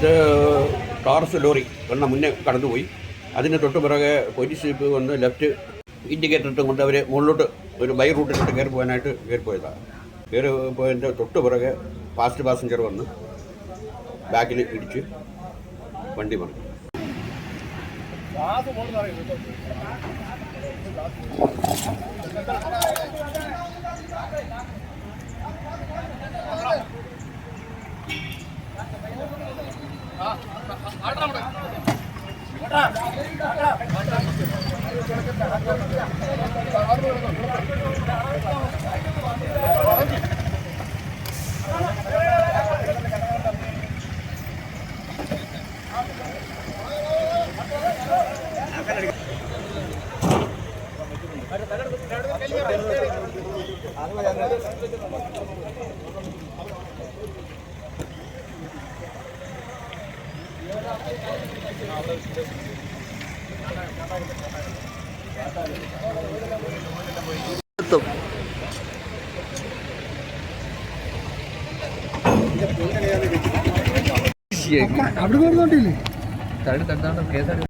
ഇത് TARS lorry വന്ന മുന്നേ കടന്നുപോയി. അതിന് തൊട്ട് പിറകെ പോലീസ് ജീപ്പ് വന്ന് ലെഫ്റ്റ് ഇൻഡിക്കേറ്റർ ഇട്ട് കൊണ്ട് അവർ മുകളിലോട്ട് ഒരു ബൈ റൂട്ടിലോട്ട് കയറി പോകാനായിട്ട് കയറി പോയതാണ് കയറി പോയതിന്റെ തൊട്ട് പിറകെ ഫാസ്റ്റ് പാസഞ്ചർ വന്ന് ബാക്കിൽ ഇടിച്ച് വണ്ടി മറിഞ്ഞു. அது എത്തും. അവിടെ നോക്കില്ലേ തടി തട്ടാണ്ട് കേസാണ്